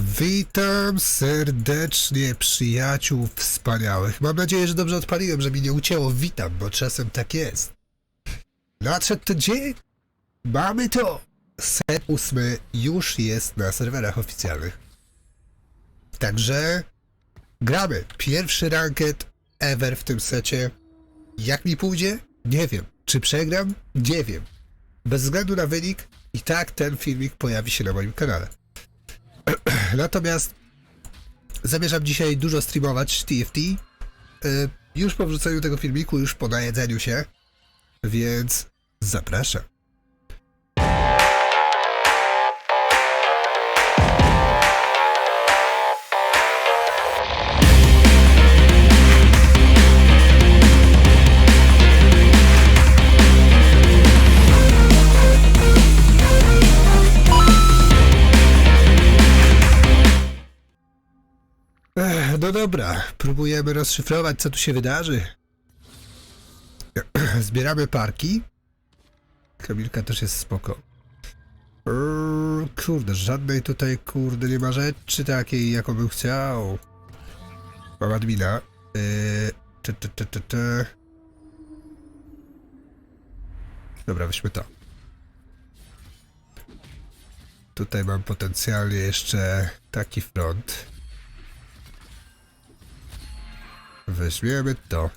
Witam serdecznie przyjaciół wspaniałych. Mam nadzieję, że dobrze odpaliłem, że mi nie ucięło. Witam, bo czasem tak jest. Nadszedł ten dzień. Mamy to. Set ósmy już jest na serwerach oficjalnych. Także gramy. Pierwszy ranket ever w tym secie. Jak mi pójdzie? Nie wiem. Czy przegram? Nie wiem. Bez względu na wynik, i tak ten filmik pojawi się na moim kanale. Natomiast zamierzam dzisiaj dużo streamować TFT. Y, Już po wrzuceniu tego filmiku, już po najedzeniu się, więc zapraszam. No dobra, próbujemy rozszyfrować, co tu się wydarzy. Zbieramy parki. Kamilka też jest spoko. Kurde, żadnej tutaj, kurde, nie ma rzeczy takiej, jaką bym chciał. Mam admina. Te. Dobra, weźmy to. Tutaj mam potencjalnie jeszcze taki front. Weźmiemy to.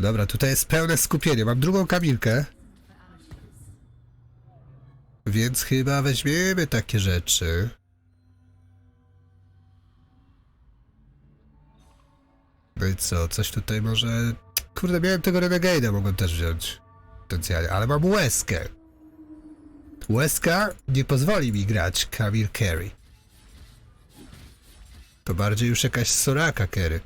Dobra, tutaj jest pełne skupienie. Mam drugą kamilkę. Więc chyba weźmiemy takie rzeczy. No i co? Coś tutaj może... Kurde, miałem tego Renegade'a, mogłem też wziąć. Potencjalnie, ale mam łezkę. Łezka nie pozwoli mi grać Kamil Carey. To bardziej już jakaś Soraka Kerry.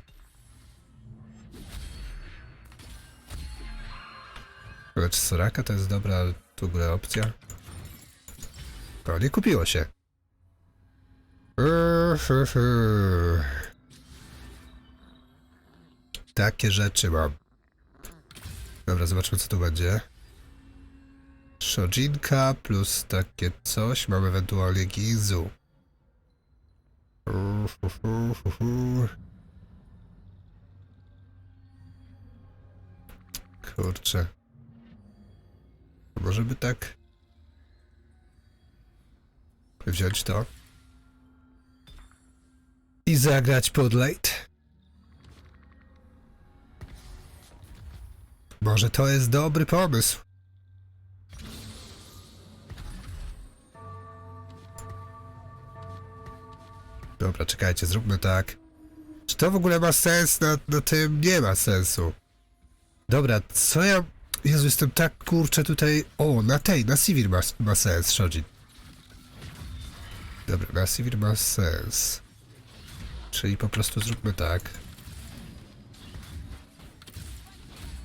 Ale czy Soraka to jest dobra w ogóle opcja? To nie kupiło się. Takie rzeczy mam. Dobra, zobaczmy co tu będzie. Shojinka plus takie coś. Mam ewentualnie Gizu. Kurczę. Może by tak wziąć to i zagrać pod late. Może to jest dobry pomysł. Dobra, czekajcie, zróbmy tak. Czy to w ogóle ma sens? Na, na tym nie ma sensu. Dobra, co ja... Jezu, jestem tak kurczę tutaj... O, na tej, na Sivir ma, ma sens, Shojin. Dobra, na Sivir ma sens. Czyli po prostu zróbmy tak.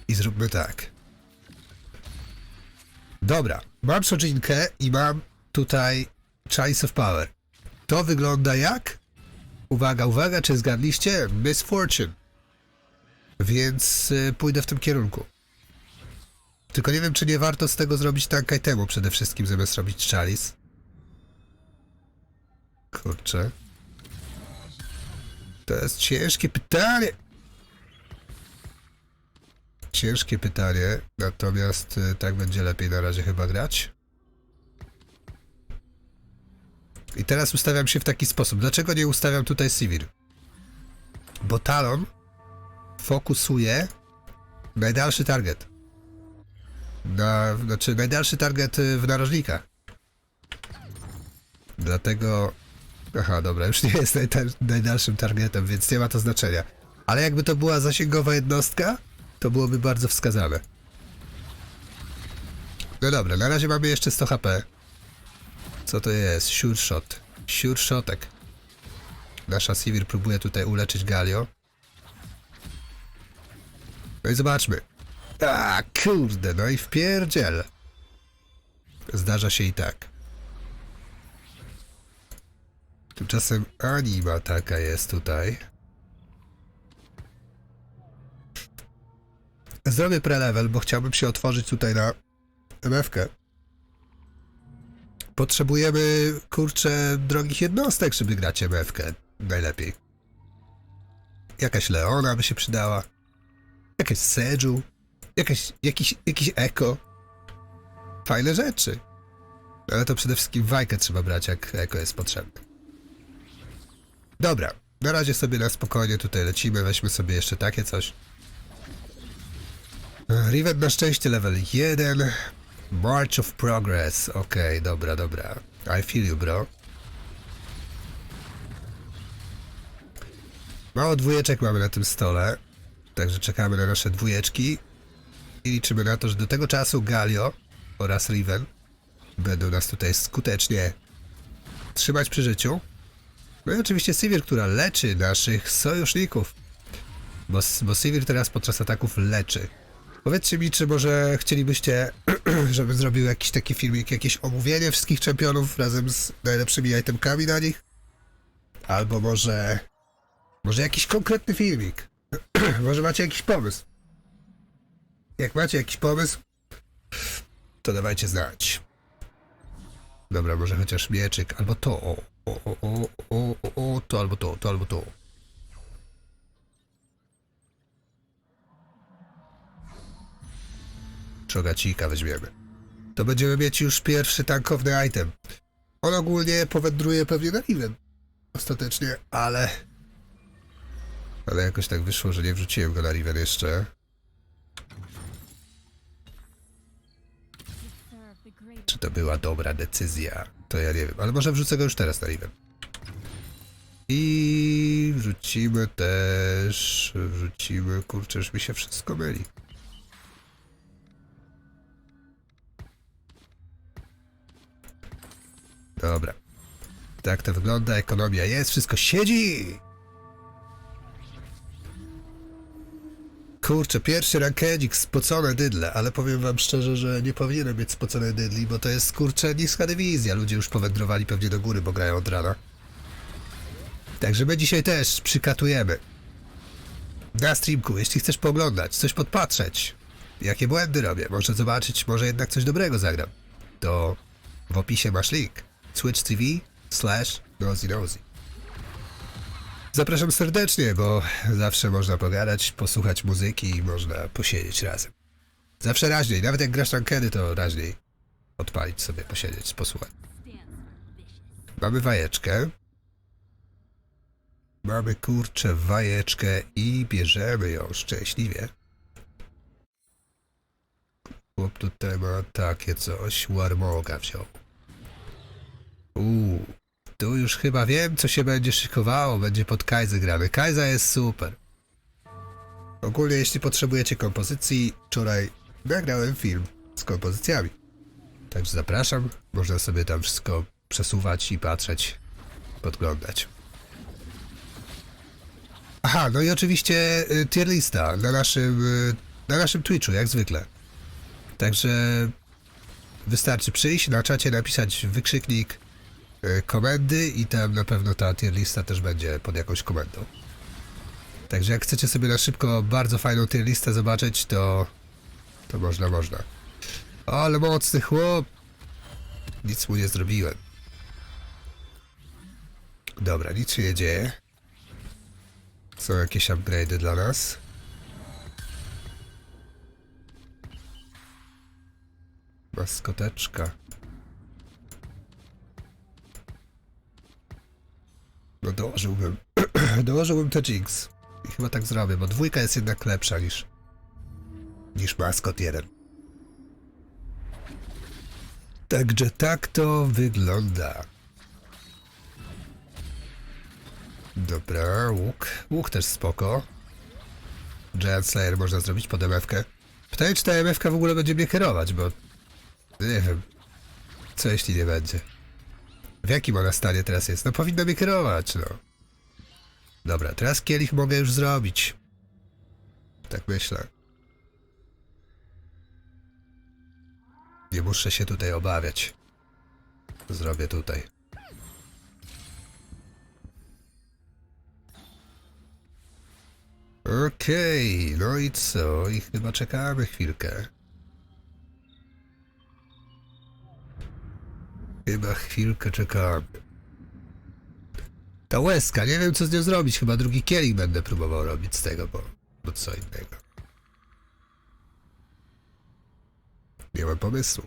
I zróbmy tak. Dobra, mam Shojinkę i mam tutaj Chalice of Power. To wygląda jak? Uwaga, uwaga, czy zgadliście? Miss Fortune. Więc y, pójdę w tym kierunku. Tylko nie wiem, czy nie warto z tego zrobić tank itemu przede wszystkim, zamiast robić chalice. Kurczę. To jest ciężkie pytanie. Ciężkie pytanie, natomiast y, tak będzie lepiej na razie chyba grać. I teraz ustawiam się w taki sposób. Dlaczego nie ustawiam tutaj Sivir? Bo Talon fokusuje najdalszy target. Na, znaczy najdalszy target y, w narożnikach. Dlatego... Aha, dobra, już nie jest najda- najdalszym targetem, więc nie ma to znaczenia. Ale jakby to była zasięgowa jednostka, to byłoby bardzo wskazane. No dobra, na razie mamy jeszcze 100 HP. Co to jest? Sure shot. Sure shotek. Nasza Sivir próbuje tutaj uleczyć Galio. No i zobaczmy. A, kurde, no i wpierdziel. Zdarza się i tak. Tymczasem anima taka jest tutaj. Zrobię prelevel, bo chciałbym się otworzyć tutaj na MF-kę. Potrzebujemy, kurczę, drogich jednostek, żeby grać MF-kę. Najlepiej. Jakaś Leona by się przydała. Jakaś Seju. Jakaś, jakiś, jakiś Eko. Fajne rzeczy. Ale to przede wszystkim wajkę trzeba brać, jak Eko jest potrzebne. Dobra, na razie sobie na spokojnie tutaj lecimy, weźmy sobie jeszcze takie coś. Riven na szczęście level 1. March of Progress. Okej, dobra, dobra. I feel you, bro. Mało dwójeczek mamy na tym stole. Także czekamy na nasze dwójeczki. I liczymy na to, że do tego czasu Galio oraz Riven będą nas tutaj skutecznie trzymać przy życiu. No i oczywiście Sivir, która leczy naszych sojuszników. Bo, bo Sivir teraz podczas ataków leczy. Powiedzcie mi, czy może chcielibyście, żebym zrobił jakiś taki filmik, jakieś omówienie wszystkich czempionów razem z najlepszymi itemkami na nich? Albo może... Może jakiś konkretny filmik? może macie jakiś pomysł? Jak macie jakiś pomysł, to dawajcie znać. Dobra, może chociaż mieczyk, albo to, o, o, o, o, o, o, to, albo to, to, albo to. Czogacika weźmiemy. To będziemy mieć już pierwszy tankowny item. On ogólnie powędruje pewnie na Riven. Ostatecznie, ale... Ale jakoś tak wyszło, że nie wrzuciłem go na Riven jeszcze. Czy to była dobra decyzja? To ja nie wiem, ale może wrzucę go już teraz na Riven. I wrzucimy też... Wrzucimy... Kurczę, już mi się wszystko myli. Dobra. Tak to wygląda, ekonomia jest, wszystko siedzi! Kurczę, pierwszy rankedzik, spocone dydle, ale powiem wam szczerze, że nie powinienem mieć spocone dydli, bo to jest, kurczę, niska dywizja. Ludzie już powędrowali pewnie do góry, bo grają od rana. Także my dzisiaj też przykatujemy. Na streamku, jeśli chcesz pooglądać, coś podpatrzeć, jakie błędy robię, może zobaczyć, może jednak coś dobrego zagram, to w opisie masz link. Twitch TV slash Nosy. Zapraszam serdecznie, bo zawsze można pogadać, posłuchać muzyki i można posiedzieć razem. Zawsze raźniej, nawet jak grasz rankedy, to raźniej odpalić sobie, posiedzieć, posłuchać. Mamy wajeczkę. Mamy kurczę wajeczkę i bierzemy ją szczęśliwie. Chłop tutaj ma takie coś, Warmoga wziął. Uuu, tu już chyba wiem, co się będzie szykowało. Będzie pod Kaizy grany. Kaiza jest super. Ogólnie, jeśli potrzebujecie kompozycji, wczoraj nagrałem film z kompozycjami. Także zapraszam. Można sobie tam wszystko przesuwać i patrzeć, podglądać. Aha, no i oczywiście y, tier lista na naszym, y, na naszym Twitchu, jak zwykle. Także wystarczy przyjść, na czacie napisać wykrzyknik komendy i tam na pewno ta tier lista też będzie pod jakąś komendą. Także jak chcecie sobie na szybko bardzo fajną tier listę zobaczyć, to to można, można. Ale mocny chłop! Nic mu nie zrobiłem. Dobra, nic się nie dzieje. Są jakieś upgrade'y dla nas. Maskoteczka. No dołożyłbym. dołożyłbym te Jinx. I chyba tak zrobię, bo dwójka jest jednak lepsza niż... niż maskot jeden. Także tak to wygląda. Dobra, łuk. Łuk też spoko. Giant Slayer można zrobić pod MF-kę. Pytanie, czy ta MF-ka w ogóle będzie mnie kierować, bo... Nie wiem. Co jeśli nie będzie? W jakim ona stanie teraz jest? No powinna mnie kierować, no. Dobra, teraz kielich mogę już zrobić. Tak myślę. Nie muszę się tutaj obawiać. Zrobię tutaj. Okej, no i co? I chyba czekamy chwilkę. Chyba chwilkę czekamy. Ta łezka, nie wiem co z nią zrobić. Chyba drugi kielich będę próbował robić z tego, bo, bo co innego. Nie mam pomysłu.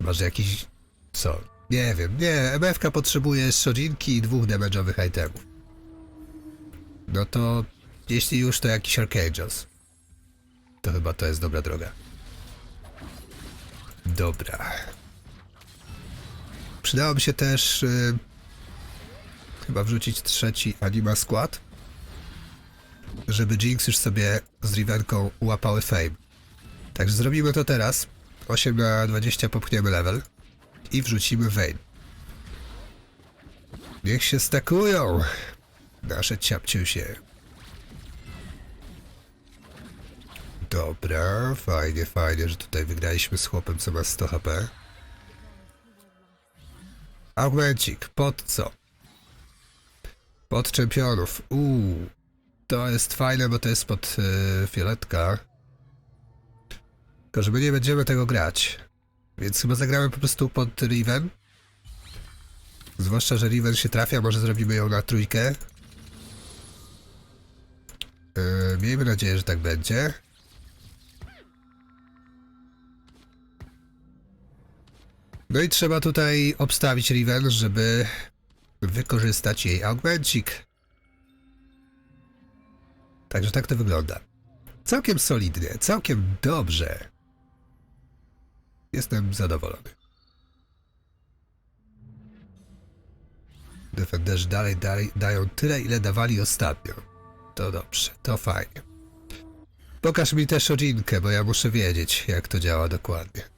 Może jakiś... co? Nie wiem, nie. MFK potrzebuje szodzинki i dwóch damage'owych itemów. No to... Jeśli już, to jakiś Archangels. To chyba to jest dobra droga. Dobra. Przydałoby się też... Y, chyba wrzucić trzeci Anima Skład. Żeby Jinx już sobie z Rivenką łapały fame. Także zrobimy to teraz. 8 na 20 popchniemy level. I wrzucimy Vayne. Niech się stakują. Nasze ciapciusie. Dobra, fajnie, fajnie, że tutaj wygraliśmy z chłopem, co ma 100 HP. Augmencik, pod co? Pod czempionów. Uuu, to jest fajne, bo to jest pod yy, fioletka. Tylko, że my nie będziemy tego grać. Więc chyba zagramy po prostu pod Riven. Zwłaszcza, że Riven się trafia, może zrobimy ją na trójkę. Yy, miejmy nadzieję, że tak będzie. No i trzeba tutaj obstawić Riven, żeby wykorzystać jej augmencik. Także tak to wygląda. Całkiem solidnie, całkiem dobrze. Jestem zadowolony. Defenderzy dalej, dalej dają tyle, ile dawali ostatnio. To dobrze, to fajnie. Pokaż mi też odzinkę, bo ja muszę wiedzieć, jak to działa dokładnie.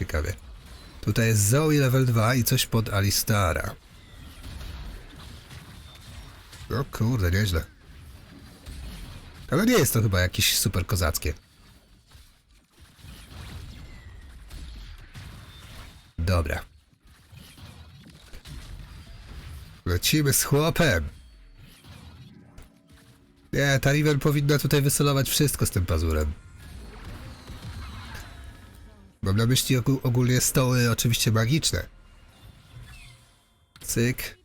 Ciekawie. Tutaj jest Zoe level 2 i coś pod Alistara. O kurde, nieźle. Ale nie jest to chyba jakieś super kozackie. Dobra. Lecimy z chłopem. Nie, ta Riven powinna tutaj wysolować wszystko z tym pazurem. Mam na myśli ogó- ogólnie stoły oczywiście magiczne. Cyk.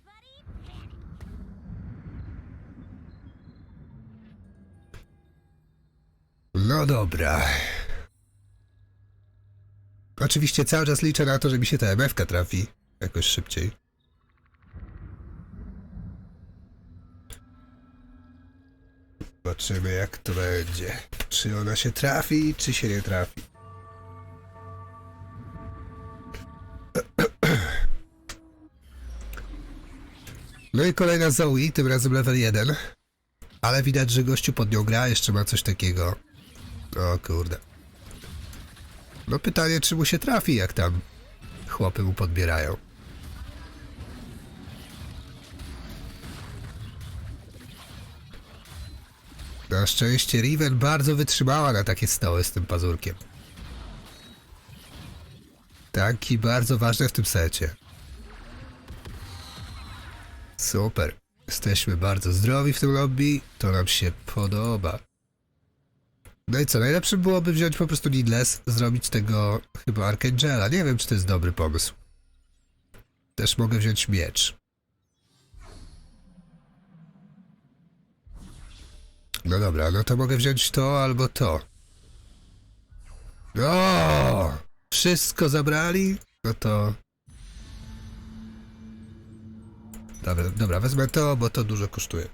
No dobra. Oczywiście cały czas liczę na to, że mi się ta MFK trafi jakoś szybciej. Zobaczymy jak to będzie. Czy ona się trafi, czy się nie trafi. No i kolejna Zoe, tym razem level 1. Ale widać, że gościu pod nią gra, jeszcze ma coś takiego. O kurde. No pytanie, czy mu się trafi, jak tam chłopy mu podbierają. Na szczęście Riven bardzo wytrzymała na takie stoły z tym pazurkiem. Tanki bardzo ważne w tym secie. Super. Jesteśmy bardzo zdrowi w tym lobby. To nam się podoba. No i co, najlepsze byłoby wziąć po prostu Needless, zrobić tego chyba Archangela. Nie wiem, czy to jest dobry pomysł. Też mogę wziąć miecz. No dobra, no to mogę wziąć to albo to. O! Wszystko zabrali? No to... Dobra, dobra, wezmę to, bo to dużo kosztuje.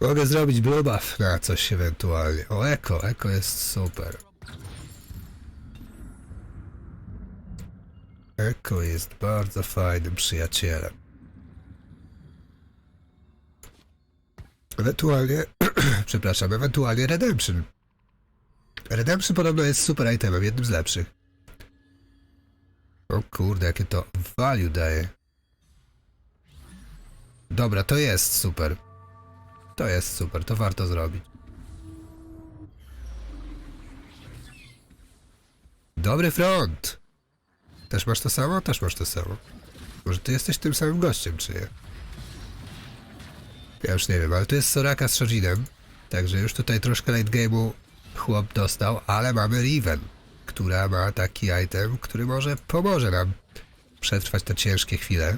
Mogę zrobić blue buff na coś ewentualnie. O, eko, eko jest super. Eko jest bardzo fajnym przyjacielem. Ewentualnie, przepraszam, ewentualnie Redemption. Redemption podobno jest super itemem, jednym z lepszych. O kurde, jakie to value daje. Dobra, to jest super. To jest super, to warto zrobić. Dobry front! Też masz to samo? Też masz to samo. Może ty jesteś tym samym gościem, czy nie? Ja już nie wiem, ale tu jest Soraka z Shojinem. Także już tutaj troszkę late game'u chłop dostał, ale mamy Riven, która ma taki item, który może pomoże nam przetrwać te ciężkie chwile.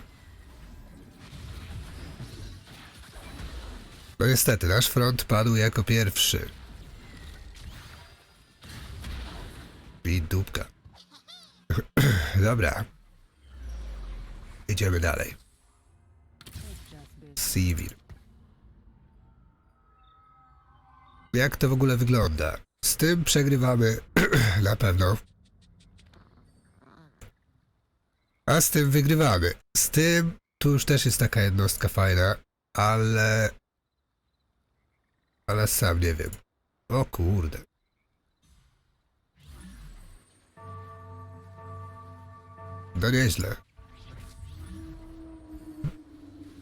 No niestety, nasz front padł jako pierwszy. I dupka. Dobra. Idziemy dalej. Sivir. Jak to w ogóle wygląda? Z tym przegrywamy na pewno. A z tym wygrywamy. Z tym tu już też jest taka jednostka fajna, ale... Ale sam nie wiem. O kurde. No nieźle.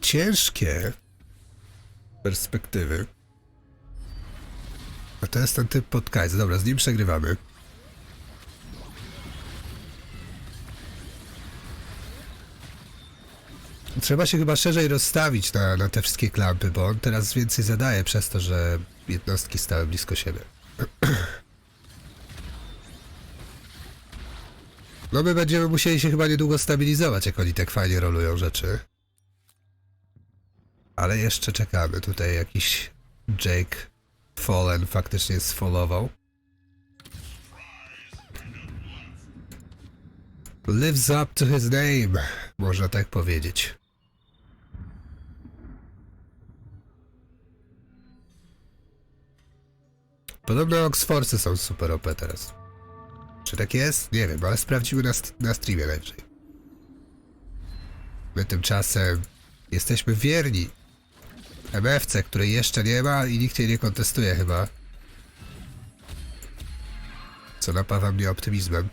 Ciężkie perspektywy. A to jest ten typ podcast. Dobra, z nim przegrywamy. Trzeba się chyba szerzej rozstawić na, na te wszystkie klampy, bo on teraz więcej zadaje przez to, że jednostki stały blisko siebie. No my będziemy musieli się chyba niedługo stabilizować, jak oni tak fajnie rolują rzeczy. Ale jeszcze czekamy. Tutaj jakiś Jake Fallen faktycznie sfolował. Lives up to his name, można tak powiedzieć. Podobno Oxforcy są super OP teraz. Czy tak jest? Nie wiem, ale sprawdzimy na, st- na streamie najwyżej. My tymczasem jesteśmy wierni MFC, której jeszcze nie ma i nikt jej nie kontestuje chyba. Co napawa mnie optymizmem.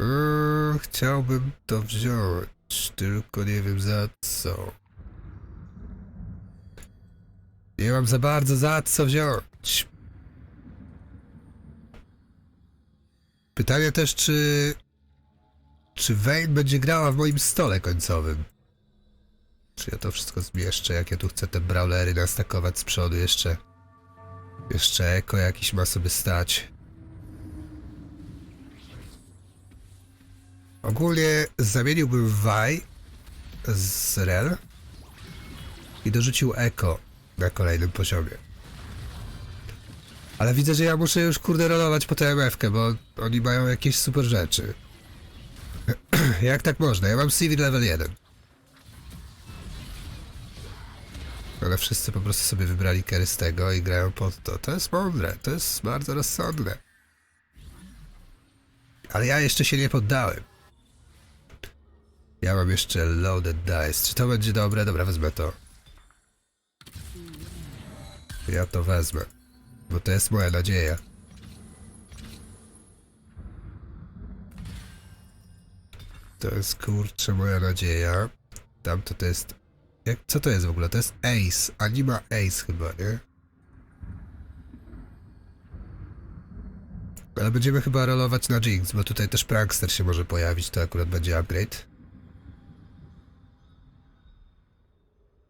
Eee, chciałbym to wziąć, tylko nie wiem za co. Nie mam za bardzo za co wziąć. Pytanie też, czy czy Vayne będzie grała w moim stole końcowym? Czy ja to wszystko zmieszczę, jak ja tu chcę te brawlery nastakować z przodu jeszcze? Jeszcze eko jakiś ma sobie stać. Ogólnie zamieniłbym Vi z Rel i dorzucił eko na kolejnym poziomie. Ale widzę, że ja muszę już kurde rolować po tę MF-kę, bo oni mają jakieś super rzeczy. Jak tak można? Ja mam Civil level 1. Ale wszyscy po prostu sobie wybrali kery z tego i grają pod to. To jest mądre, to jest bardzo rozsądne. Ale ja jeszcze się nie poddałem. Ja mam jeszcze loaded dice. Czy to będzie dobre? Dobra, wezmę to. Ja to wezmę. Bo to jest moja nadzieja. To jest kurczę moja nadzieja. Tamto to jest. Jak, co to jest w ogóle? To jest Ace. Anima Ace chyba, nie? Ale będziemy chyba rolować na Jinx, bo tutaj też Prankster się może pojawić, to akurat będzie upgrade.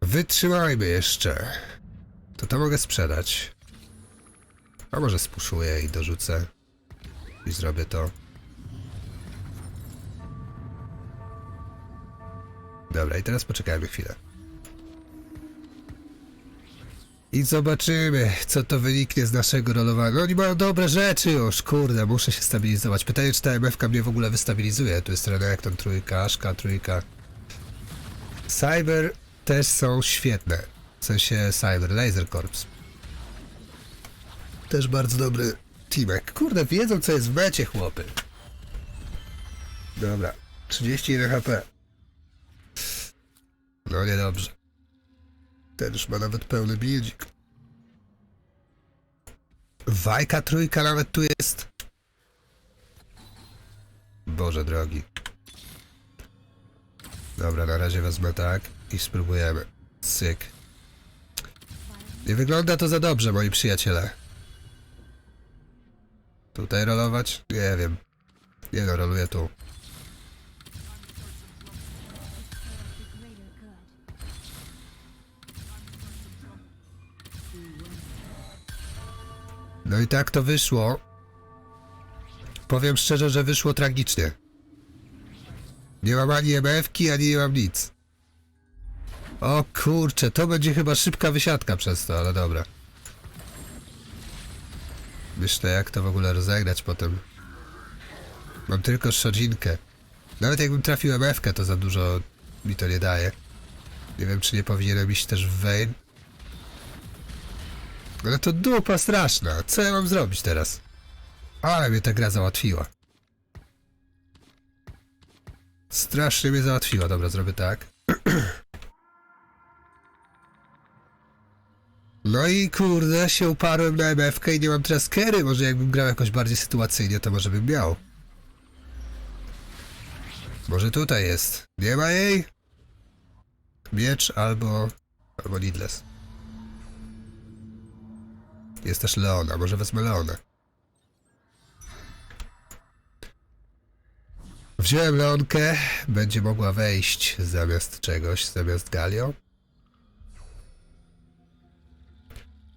Wytrzymajmy jeszcze. To to mogę sprzedać. A może spuszuję i dorzucę. I zrobię to. Dobra, i teraz poczekajmy chwilę. I zobaczymy, co to wyniknie z naszego rolowania. No oni mają dobre rzeczy już, kurde, muszę się stabilizować. Pytanie, czy ta MFK mnie w ogóle wystabilizuje. Tu jest Renekton trójka, Aszka trójka. Cyber też są świetne. W sensie Cyber, Laser Corps. Też bardzo dobry teamek. Kurde, wiedzą co jest w mecie, chłopy. Dobra, 31 HP. No niedobrze. Ten już ma nawet pełny buildzik. Wajka trójka nawet tu jest. Boże drogi. Dobra, na razie wezmę tak i spróbujemy. Syk. Nie wygląda to za dobrze, moi przyjaciele. Tutaj rolować? Nie wiem. Nie no, roluję tu. No i tak to wyszło. Powiem szczerze, że wyszło tragicznie. Nie mam ani MF-ki, ani nie mam nic. O kurczę, to będzie chyba szybka wysiadka przez to, ale dobra. Myślę, jak to w ogóle rozegrać potem. Mam tylko szodzinkę. Nawet jakbym trafił MF-kę, to za dużo mi to nie daje. Nie wiem, czy nie powinienem iść też w Vayne. Ale to dupa straszna. Co ja mam zrobić teraz? Ale mnie ta gra załatwiła. Strasznie mnie załatwiła. Dobra, zrobię tak. No i kurde, się uparłem na MF i nie mam teraz kery. Może jakbym grał jakoś bardziej sytuacyjnie, to może bym miał. Może tutaj jest. Nie ma jej? Miecz albo... albo Needless. Jest też Leona, może wezmę Leonę. Wziąłem Leonkę, będzie mogła wejść zamiast czegoś, zamiast Galio.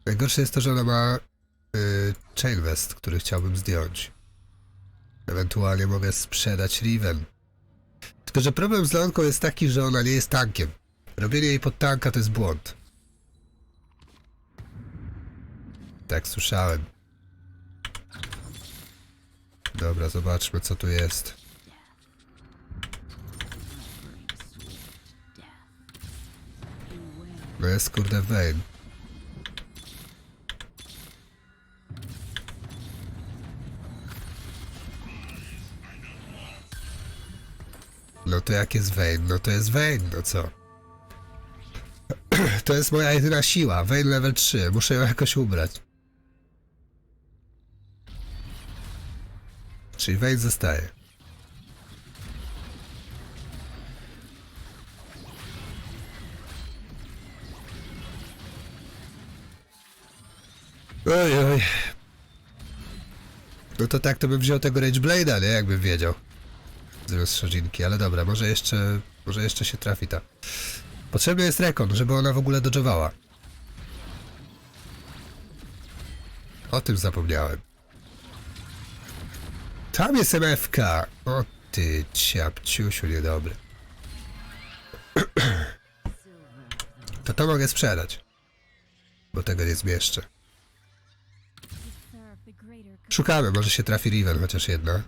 Najgorsze jest to, że ona ma yy, Chain Vest, który chciałbym zdjąć. Ewentualnie mogę sprzedać Riven. Tylko, że problem z Leonką jest taki, że ona nie jest tankiem. Robienie jej pod tanka to jest błąd. Tak słyszałem. Dobra, zobaczmy co tu jest. No jest kurde Vayne. No to jak jest Vayne? No to jest Vayne, no co? To jest moja jedyna siła. Vayne level 3. Muszę ją jakoś ubrać. Czyli Vayne zostaje. Oj, oj. No to tak to bym wziął tego Rage Blade'a, nie? Jakbym wiedział. Zamiast szarzinki, ale dobra, może jeszcze, może jeszcze się trafi ta. Potrzebny jest rekon, żeby ona w ogóle dodżowała. O tym zapomniałem. Tam jest MFK. O ty ciapciusiu niedobry. To to mogę sprzedać. Bo tego nie zmieszczę. Szukamy, może się trafi Riven chociaż jedna.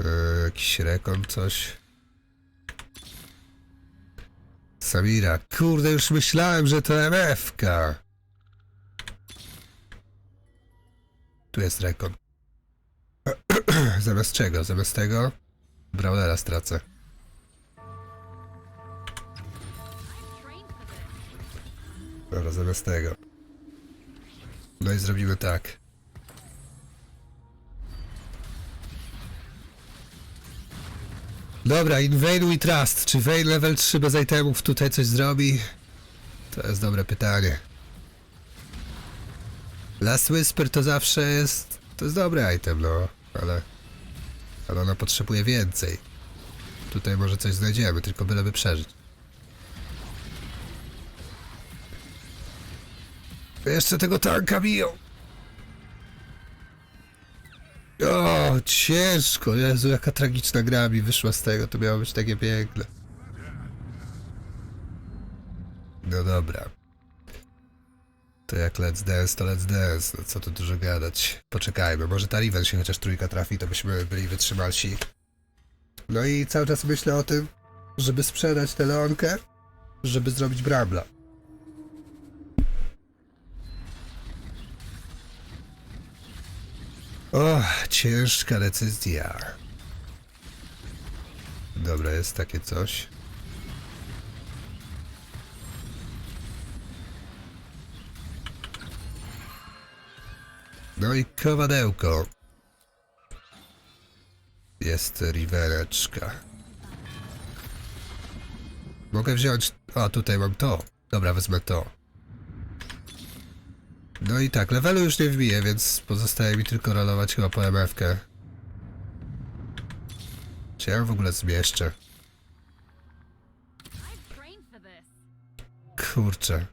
Eee, jakiś rekon, coś. Samira, kurde, już myślałem, że to MF-ka. Tu jest rekon. Zamiast czego? Zamiast tego? Brawlera stracę. Dobra, zamiast tego. No i zrobimy tak. Dobra, Invade i Trust. Czy Vayne level 3 bez itemów tutaj coś zrobi? To jest dobre pytanie. Last Whisper to zawsze jest... To jest dobry item, no. Ale... Ale ona potrzebuje więcej. Tutaj może coś znajdziemy, tylko byleby przeżyć. Jeszcze tego tanka biją. O, ciężko. Jezu, jaka tragiczna gra mi wyszła z tego. To miało być takie piękne. No dobra. To jak Let's Dance, to Let's Dance. No co tu dużo gadać. Poczekajmy, może ta Riven się chociaż trójka trafi, to byśmy byli wytrzymalsi. No i cały czas myślę o tym, żeby sprzedać tę Leonkę, żeby zrobić Brambla. O, ciężka decyzja. Dobra, jest takie coś. No i kowadełko. Jest rivereczka. Mogę wziąć... O, tutaj mam to. Dobra, wezmę to. No i tak, levelu już nie wbiję, więc pozostaje mi tylko rolować chyba po MF-kę. Czy ja w ogóle zmieszczę? Kurczę.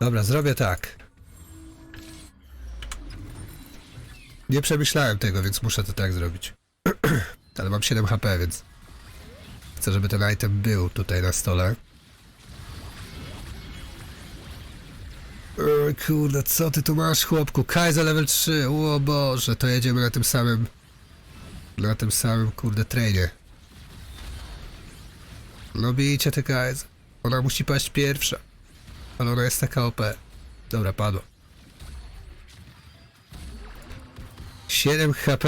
Dobra, zrobię tak. Nie przemyślałem tego, więc muszę to tak zrobić. Ale mam 7 HP, więc chcę, żeby ten item był tutaj na stole. Oj, kurde, co ty tu masz, chłopku? Kaiser level 3, o Boże, to jedziemy na tym samym... Na tym samym, kurde, trainie. No bijcie tę Kaiser. Ona musi paść pierwsza. Ale ona jest taka OP. Dobra, padła. 7 HP!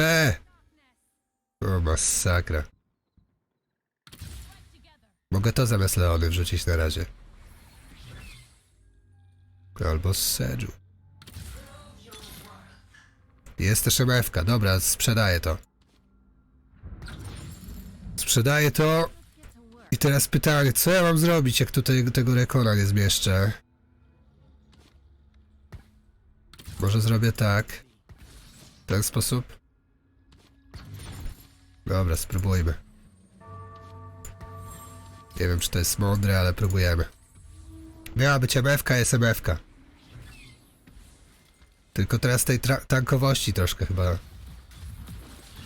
O, masakra. Mogę to zamiast Leony wrzucić na razie. Albo Sedżu. Jest też MFK. Dobra, sprzedaję to. Sprzedaję to. I teraz pytanie, co ja mam zrobić, jak tutaj tego rekona nie zmieszczę? Może zrobię tak. W ten sposób? Dobra, spróbujmy. Nie wiem, czy to jest mądre, ale próbujemy. Miała być MFK, jest MFK. Tylko teraz tej tankowości troszkę chyba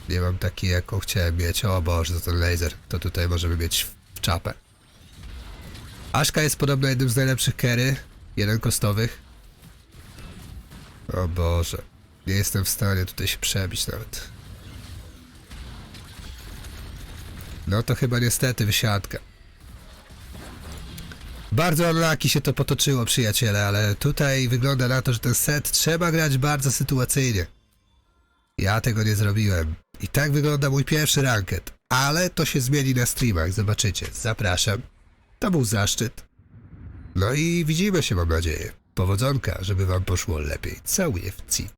nie mam takiej, jaką chciałem mieć. O Boże, to ten laser. To tutaj możemy mieć czapę. Aszka jest podobno jednym z najlepszych kery. Jeden kostowych. O Boże. Nie jestem w stanie tutaj się przebić nawet. No to chyba niestety wysiadka. Bardzo unlucky się to potoczyło, przyjaciele, ale tutaj wygląda na to, że ten set trzeba grać bardzo sytuacyjnie. Ja tego nie zrobiłem. I tak wygląda mój pierwszy ranket. Ale to się zmieni na streamach, zobaczycie. Zapraszam. To był zaszczyt. No i widzimy się, mam nadzieję. Powodzonka, żeby wam poszło lepiej. Całuję w cit.